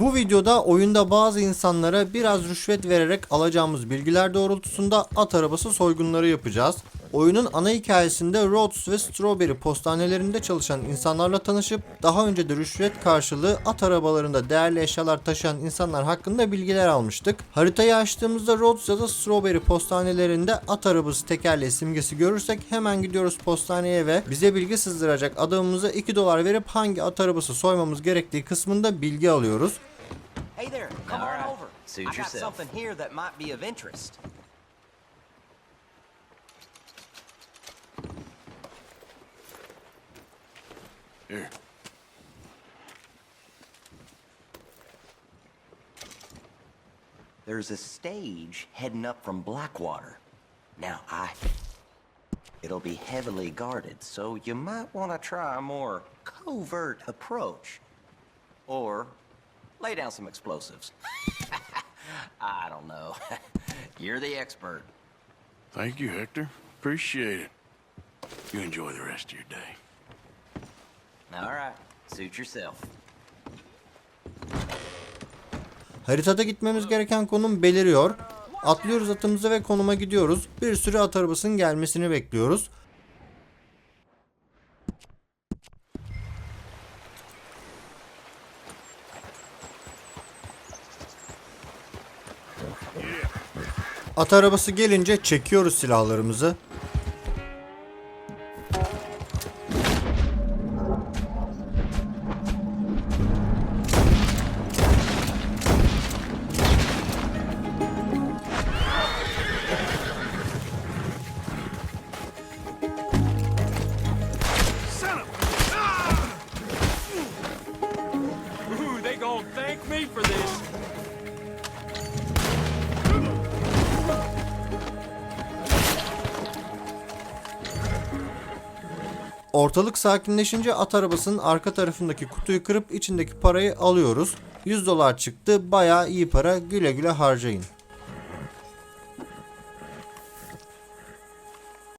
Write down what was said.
Bu videoda oyunda bazı insanlara biraz rüşvet vererek alacağımız bilgiler doğrultusunda at arabası soygunları yapacağız. Oyunun ana hikayesinde Rhodes ve Strawberry postanelerinde çalışan insanlarla tanışıp daha önce de rüşvet karşılığı at arabalarında değerli eşyalar taşıyan insanlar hakkında bilgiler almıştık. Haritayı açtığımızda Rhodes ya da Strawberry postanelerinde at arabası tekerleği simgesi görürsek hemen gidiyoruz postaneye ve bize bilgi sızdıracak adamımıza 2 dolar verip hangi at arabası soymamız gerektiği kısmında bilgi alıyoruz. Hey there, come on over. suit I got something here that might be of interest. Here. There's a stage heading up from Blackwater. Now, I. It'll be heavily guarded, so you might want to try a more covert approach. Or lay down some explosives. I don't know. You're the expert. Thank you, Hector. Appreciate it. You enjoy the rest of your day. All suit yourself. Haritada gitmemiz gereken konum beliriyor. Atlıyoruz atımıza ve konuma gidiyoruz. Bir sürü at arabasının gelmesini bekliyoruz. At arabası gelince çekiyoruz silahlarımızı. Me for this. Ortalık sakinleşince at arabasının arka tarafındaki kutuyu kırıp içindeki parayı alıyoruz. 100 dolar çıktı. Bayağı iyi para. Güle güle harcayın.